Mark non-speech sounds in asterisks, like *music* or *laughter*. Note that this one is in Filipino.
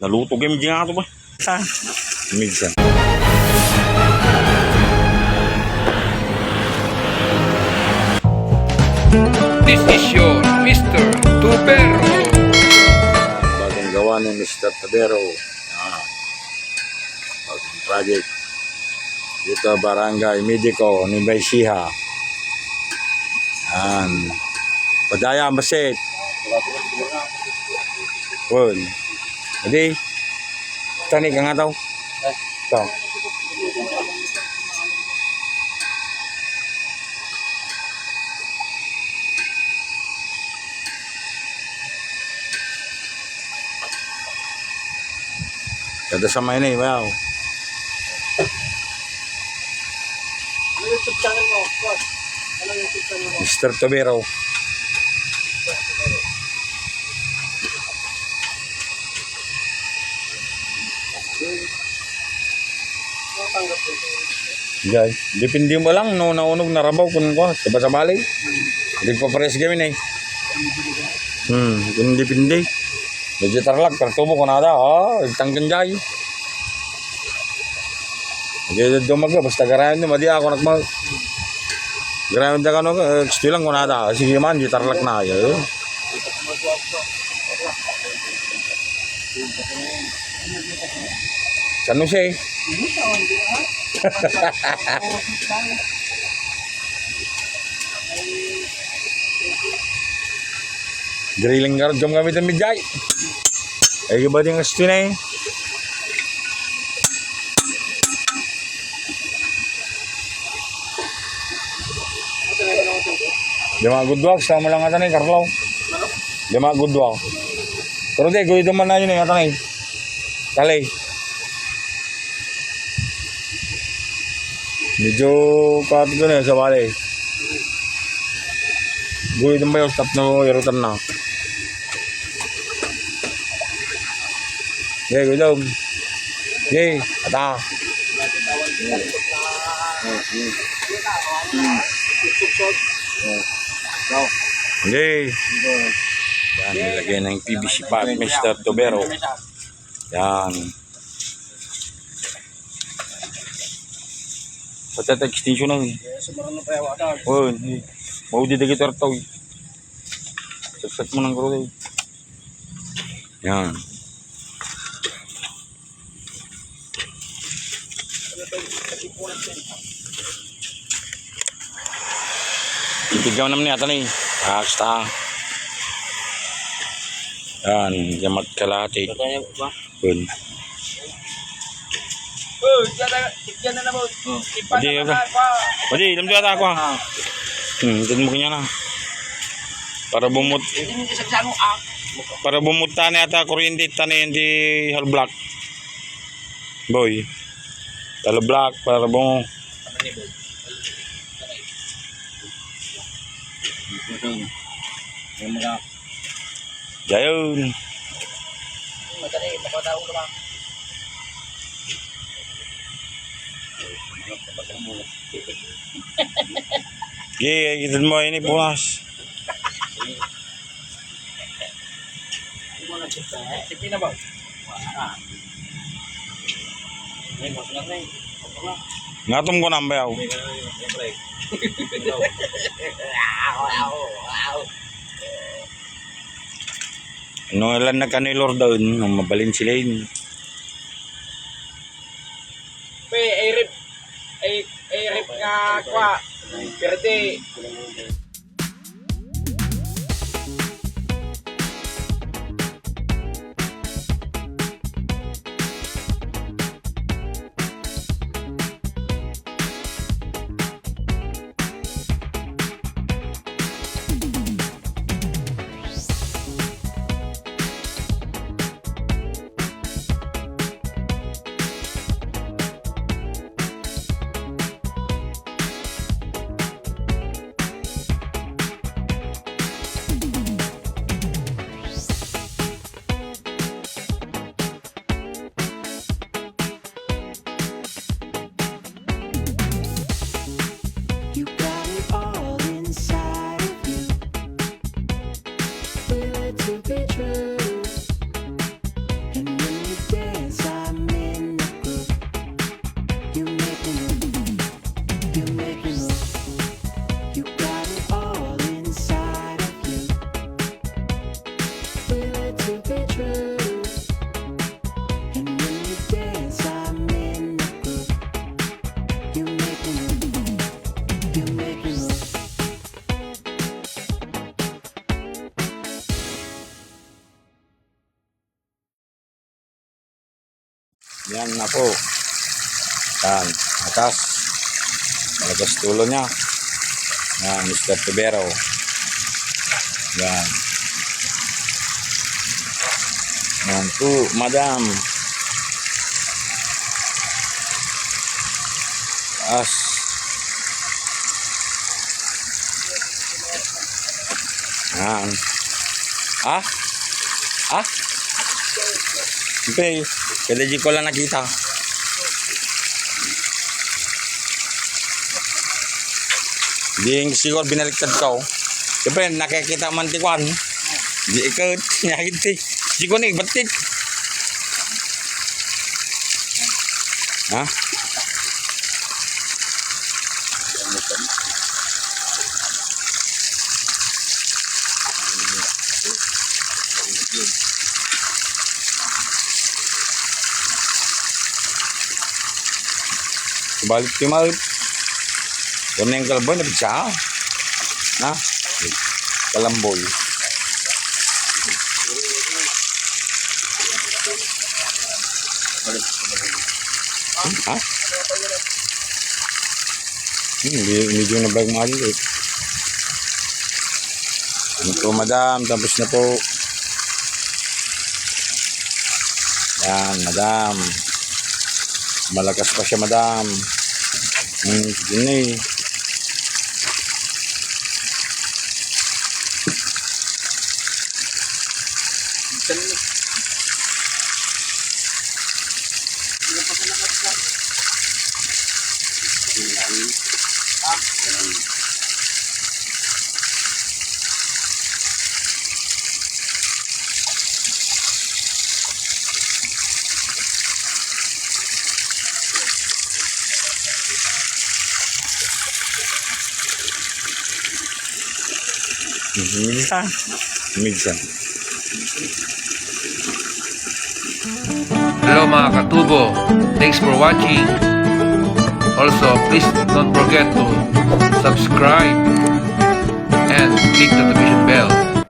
Naluto kayo medyo nga ito ba? Saan? Minsan. This is your Mr. Tubero. Bagong gawa ni Mr. Tabero. Ah. Bagong project. Dito barangay Medico ni Baisiha. Yan. Padaya Masit. Pun. Jadi, tani ka nga daw. Ito. Kada sa may na eh, wow. Ano YouTube channel mo? Ano YouTube channel mo? Mr. Tabero. Jay, depende mo lang no naunog na rabaw kun ko sa basabali. Hindi ko pares gamin eh. Hmm, kun depende. Medyo tarlag pero tubo ko nada. Ah, tanggan jay. Jadi dumaga basta garayan ni madi ako nagmag. Garayan da kano gusto lang ko nada. Sige man di tarlag na ayo. Sano siya eh? Drilling ka jom kami ng midjay. Ay iba din ang gusto na eh. Lima gudwag, sama lang ata ni Carlo. Lima gudwag. Pero di, gawin naman na yun eh, ata ni. Talay. Medyo kato doon eh, sa bali. Gawin naman yung stop na irutan na. Gawin daw. Okay, ata. Okay. Yan, nilagay na yung PVC pipe, Mr. Tobero. Yan. Pati extension na yun. Sumaran na pa yawa ka. Oh, hindi. Mau di dagit ertaw. Saksak mo ng kuro Yan. Itigaw naman niya ito ni. Basta. Yan. Kaya ba? Yun. Oh, diyan na, naman. Na pa. Pwede, ilam ata ako ha. Hmm, ito mo kanya na. Para bumut ah. para bumuta na ata kuryente tani hindi hal black. Boy. Talo black para bung Ano ni Boy? Yung mga jayon. madali, makataw na ba? Ge, kita mo ini puas. Sipi na ba? Wala. Ngayon, mas lang na eh. Ako na. Ngatom ko nambayaw. Wow, wow. Nung ilan na kanilor doon, nung mabalin sila yun. Pe, ay rip. Ay, rip nga kwa. Pero Yan na po. Yan. Atas. Malagas tulo niya. Yan, Mr. Tubero. Yan. Yan po, madam. As. Yan. Ah? Ah? Siyempre, kada di ko lang nakita. Di siguro binaliktad ko. Siyempre, nakikita man tikwan. Di ikaw, *laughs* nakikita. Di ko na batik. Ha? Balik ti mal. Kung yung kalboy, nabigsa. Ha? Kalamboy. Ha? Hmm, medyo na bag mahal eh. Ano po, madam? Tapos na po. Yan, madam. Malakas pa siya, madam. Hmm, yun na eh. Minsan. Minsan. Hello mga katubo. Thanks for watching. Also, please don't forget to subscribe and click the notification bell